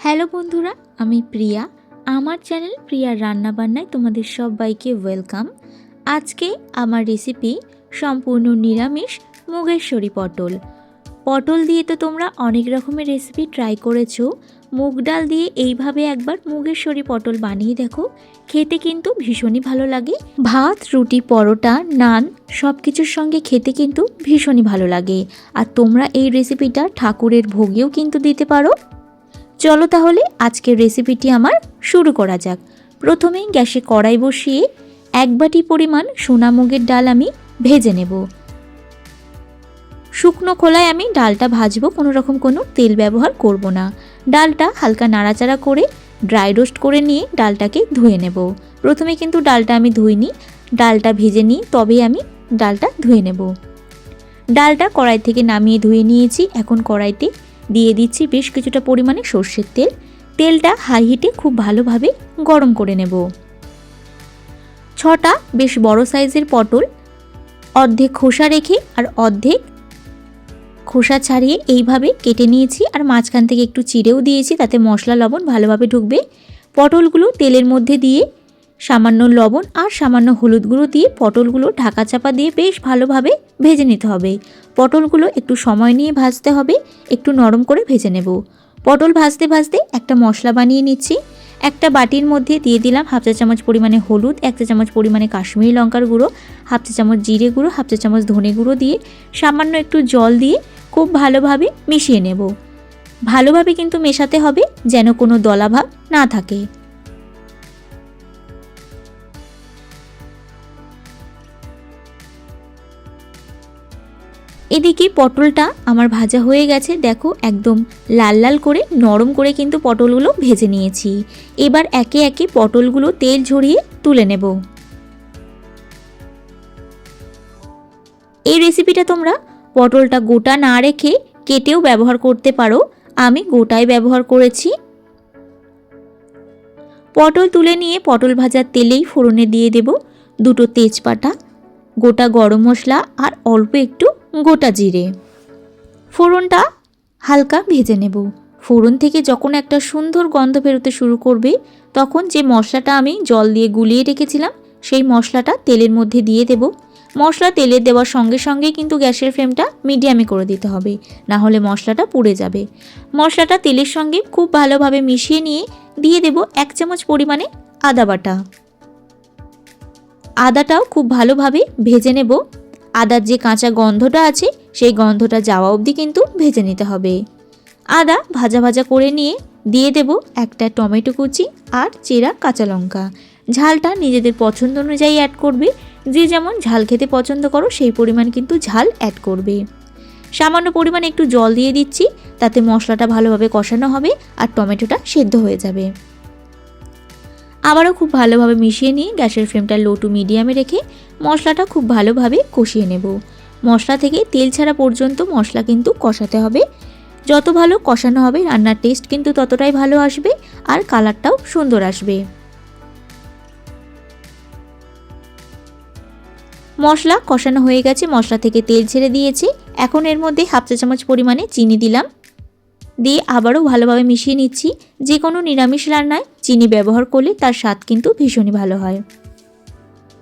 Hello বন্ধুরা, আমি প্রিয়া। আমার চ্যানেল প্রিয়ার রান্নাবান্নায় তোমাদের সবাইকে ওয়েলকাম। আজকে আমার রেসিপি সম্পূর্ণ নিরামিষ মুগেশ্বরী পটল। পটল দিয়ে তো তোমরা অনেক রকমের রেসিপি ট্রাই করেছ। মুগ ডাল দিয়ে এইভাবে একবার মুগেশ্বরী পটল বানিয়ে দেখো। খেতে কিন্তু ভীষণই ভালো লাগে। ভাত, রুটি, পরোটা, নান সব কিছুর সঙ্গে খেতে কিন্তু ভীষণই ভালো লাগে। আর তোমরা এই রেসিপিটা ঠাকুরের ভোগেও কিন্তু দিতে পারো। চলো তাহলে আজকের রেসিপিটি আমার শুরু করা যাক। প্রথমেই গ্যাসে কড়াই বসিয়ে এক বাটি পরিমাণ সোনা মুগের ডাল আমি ভেজে নেব। শুকনো খোলায় আমি ডালটা ভাজবো, কোনো রকম কোনো তেল ব্যবহার করব না। ডালটা হালকা নাড়াচাড়া করে ড্রাই রোস্ট করে নিয়ে ডালটাকে ধুয়ে নেব। প্রথমে কিন্তু ডালটা আমি ধুইনি, ডালটা ভেজে নিই তবেই আমি ডালটা ধুয়ে নেব। ডালটা কড়াই থেকে নামিয়ে ধুয়ে নিয়েছি, এখন কড়াইতে দিয়ে দিচ্ছি বেশ কিছুটা পরিমাণে সর্ষের তেল। তেলটা হাই হিটে খুব ভালোভাবে গরম করে নেব। ছটা বেশ বড় সাইজের পটল, অর্ধেক খোসা রেখে আর অর্ধেক খোসা ছাড়িয়ে এইভাবে কেটে নিয়েছি আর মাঝখান থেকে একটু চিড়েও দিয়েছি, তাতে মশলা লবণ ভালোভাবে ঢুকবে। পটলগুলো তেলের মধ্যে দিয়ে সামান্য লবণ আর সামান্য হলুদ গুঁড়ো দিয়ে পটলগুলো ঢাকা চাপা দিয়ে বেশ ভালোভাবে ভেজে নিতে হবে। পটলগুলো একটু সময় নিয়ে ভাজতে হবে। একটু নরম করে ভেজে নেব। পটল ভাজতে ভাজতে একটা মশলা বানিয়ে নিচ্ছি। একটা বাটির মধ্যে দিয়ে দিলাম হাফ চা চামচ পরিমাণে হলুদ, এক চা চামচ পরিমাণে কাশ্মীরি লঙ্কার গুঁড়ো, হাফ চা চামচ জিরে গুঁড়ো, হাফ চা চামচ ধনে গুঁড়ো দিয়ে সামান্য একটু জল দিয়ে খুব ভালোভাবে মিশিয়ে নেব। ভালোভাবে কিন্তু মেশাতে হবে যেন কোনো দলাভাব না থাকে। এদিকে পটলটা আমার ভাজা হয়ে গেছে, দেখো, একদম লাল লাল করে, নরম করে কিন্তু পটলগুলো ভেজে নিয়েছি। এবার একে একে পটলগুলো তেল ঝরিয়ে তুলে নেব। এই রেসিপিটা তোমরা পটলটা গোটা না রেখে কেটেও ব্যবহার করতে পারো। আমি গোটায় ব্যবহার করেছি। পটল তুলে নিয়ে পটল ভাজার তেলেই ফোড়নে দিয়ে দেব দুটো তেজপাতা, গোটা গরম মশলা আর অল্প একটু গোটা জিরে। ফোড়নটা হালকা ভেজে নেব। ফোড়ন থেকে যখন একটা সুন্দর গন্ধ বেরোতে শুরু করবে, তখন যে মশলাটা আমি জল দিয়ে গুলিয়ে রেখেছিলাম, সেই মশলাটা তেলের মধ্যে দিয়ে দেব। মশলা তেলে দেওয়ার সঙ্গে সঙ্গেই কিন্তু গ্যাসের ফ্লেমটা মিডিয়ামে করে দিতে হবে, না হলে মশলাটা পুড়ে যাবে। মশলাটা তেলের সঙ্গে খুব ভালোভাবে মিশিয়ে নিয়ে দিয়ে দেব এক চামচ পরিমাণে আদা বাটা। আদাটাও খুব ভালোভাবে ভেজে নেব। আদার যে কাঁচা গন্ধটা আছে, সেই গন্ধটা যাওয়া অবধি কিন্তু ভেজে নিতে হবে। আদা ভাজা ভাজা করে নিয়ে দিয়ে দেব একটা টমেটো কুচি আর চেরা কাঁচা লঙ্কা। ঝালটা নিজেদের পছন্দ অনুযায়ী অ্যাড করবে। যে যেমন ঝাল খেতে পছন্দ করো, সেই পরিমাণ কিন্তু ঝাল অ্যাড করবে। সামান্য পরিমাণে একটু জল দিয়ে দিচ্ছি, তাতে মশলাটা ভালোভাবে কষানো হবে আর টমেটোটা সেদ্ধ হয়ে যাবে। আবারও খুব ভালোভাবে মিশিয়ে নিয়ে গ্যাসের ফ্লেমটা লো টু মিডিয়ামে রেখে মশলাটা খুব ভালোভাবে কষিয়ে নেব। মশলা থেকে তেল ছাড়া পর্যন্ত মশলা কিন্তু কষাতে হবে। যত ভালো কষানো হবে, রান্নার টেস্ট কিন্তু ততটাই ভালো আসবে আর কালারটাও সুন্দর আসবে। মশলা কষানো হয়ে গেছে, মশলা থেকে তেল ছেড়ে দিয়েছে। এখন এর মধ্যে হাফ চা চামচ পরিমাণে চিনি দিলাম। দিয়ে আবারও ভালোভাবে মিশিয়ে নিচ্ছি। যে কোনো নিরামিষ রান্নায় চিনি ব্যবহার করলে তার স্বাদ কিন্তু ভীষণই ভালো হয়।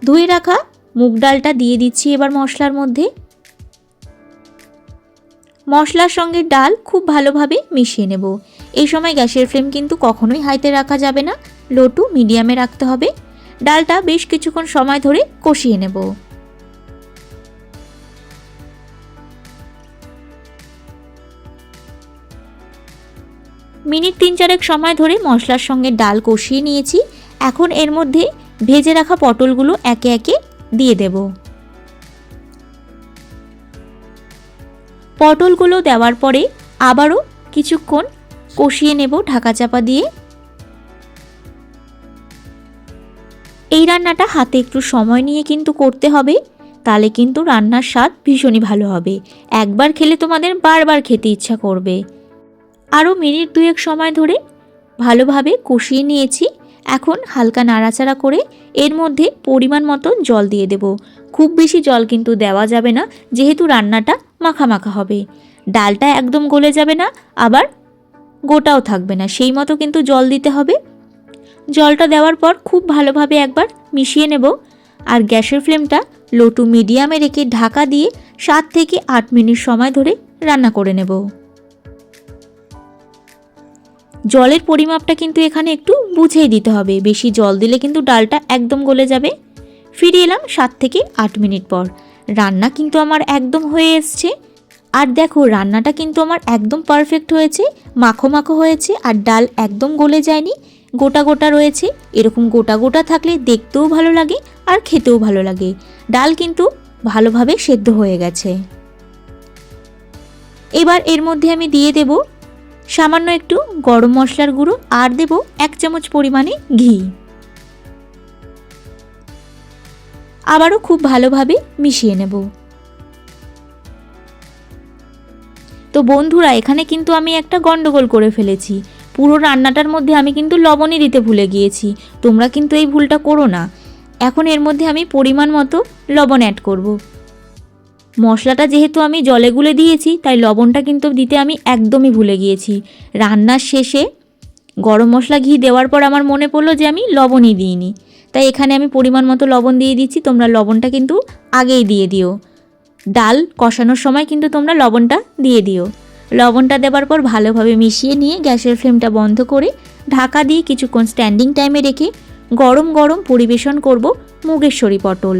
ধুয়ে রাখা মুগ ডালটা দিয়ে দিচ্ছি এবার মশলার মধ্যে। মশলার সঙ্গে ডাল খুব ভালোভাবে মিশিয়ে নেব। এই সময় গ্যাসের ফ্লেম কিন্তু কখনোই হাইতে রাখা যাবে না। লো টু মিডিয়ামে রাখতে হবে। ডালটা বেশ কিছুক্ষণ সময় ধরে কষিয়ে নেব। মিনিট তিন চারেক সময় ধরে মশলার সঙ্গে ডাল কষিয়ে নিয়েছি। এখন এর মধ্যে ভেজে রাখা পটলগুলো একে একে দিয়ে দেব। পটলগুলো দেওয়ার পরে আবারও কিছুক্ষণ কষিয়ে নেব ঢাকা চাপা দিয়ে। এই রান্নাটা হাতে একটু সময় নিয়ে কিন্তু করতে হবে, তাহলে কিন্তু রান্নার স্বাদ ভীষণই ভালো হবে। একবার খেলে তোমাদের বারবার খেতে ইচ্ছা করবে। আরও মিনিট দুয়েক সময় ধরে ভালোভাবে কষিয়ে নিয়েছি। এখন হালকা নাড়াচাড়া করে এর মধ্যে পরিমাণ মতো জল দিয়ে দেব। খুব বেশি জল কিন্তু দেওয়া যাবে না, যেহেতু রান্নাটা মাখা মাখা হবে। ডালটা একদম গলে যাবে না, আবার গোটাও থাকবে না, সেই মতো কিন্তু জল দিতে হবে। জলটা দেওয়ার পর খুব ভালোভাবে একবার মিশিয়ে নেব। আর গ্যাসের ফ্লেমটা লো টু মিডিয়ামে রেখে ঢাকা দিয়ে সাত থেকে আট মিনিট সময় ধরে রান্না করে নেব। জলের পরিমাপটা কিন্তু এখানে একটু বুঝেই দিতে হবে। বেশি জল দিলে কিন্তু ডালটা একদম গলে যাবে। ফিরে এলাম সাত থেকে আট মিনিট পর। রান্না কিন্তু আমার একদম হয়ে এসছে। আর দেখো, রান্নাটা কিন্তু আমার একদম পারফেক্ট হয়েছে। মাখো মাখো হয়েছে আর ডাল একদম গলে যায়নি। গোটা গোটা রয়েছে। এরকম গোটা গোটা থাকলে দেখতেও ভালো লাগে আর খেতেও ভালো লাগে। ডাল কিন্তু ভালোভাবে সেদ্ধ হয়ে গেছে। এবার এর মধ্যে আমি দিয়ে দেব সামান্য একটু গরম মশলার গুঁড়ো আর দেব এক চামচ পরিমাণে ঘি। আবারও খুব ভালোভাবে মিশিয়ে নেব। তো বন্ধুরা, এখানে কিন্তু আমি একটা গন্ডগোল করে ফেলেছি। পুরো রান্নাটার মধ্যে আমি কিন্তু লবণই দিতে ভুলে গিয়েছি। তোমরা কিন্তু এই ভুলটা করো না। এখন এর মধ্যে আমি পরিমাণ মতো লবণ অ্যাড করব। মশলাটা যেহেতু আমি জলে গুলে দিয়েছি, তাই লবণটা কিন্তু দিতে আমি একদমই ভুলে গিয়েছি। রান্নার শেষে গরম মশলা ঘি দেওয়ার পর আমার মনে পড়ল যে আমি লবণই দিইনি। তাই এখানে আমি পরিমাণ মতো লবণ দিয়ে দিচ্ছি, তোমরা লবণটা কিন্তু আগেই দিয়ে দিও। ডাল কষানোর সময় কিন্তু তোমরা লবণটা দিয়ে দিও। লবণটা দেওয়ার পর ভালোভাবে মিশিয়ে নিয়ে গ্যাসের ফ্লেমটা বন্ধ করে ঢাকা দিয়ে কিছুক্ষণ স্ট্যান্ডিং টাইমে রেখে গরম গরম পরিবেশন করব মুগেশ্বরী পটল।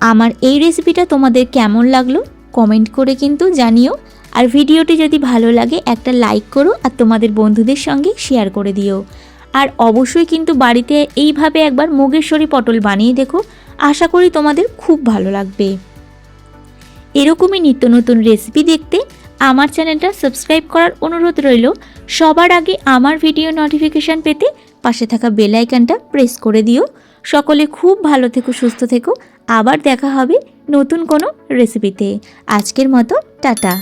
আমার এই রেসিপিটা তোমাদের কেমন লাগল? কমেন্ট করে কিন্তু জানিও। আর ভিডিওটি যদি ভালো লাগে, একটা লাইক করো আর তোমাদের বন্ধুদের সঙ্গে শেয়ার করে দিও। আর অবশ্যই কিন্তু বাড়িতে এইভাবে একবার মুগেশ্বরী পটল বানিয়ে দেখো। আশা করি তোমাদের খুব ভালো লাগবে। এরকমই নিত্য নতুন রেসিপি দেখতে আমার চ্যানেলটা সাবস্ক্রাইব করার অনুরোধ রইল। সবার আগে আমার ভিডিও নোটিফিকেশান পেতে পাশে থাকা বেল আইকনটা প্রেস করে দিও। সকলে খুব ভালো থেকো, সুস্থ থেকো। আবার দেখা হবে নতুন কোনো রেসিপিতে আজকের মতো টাটা।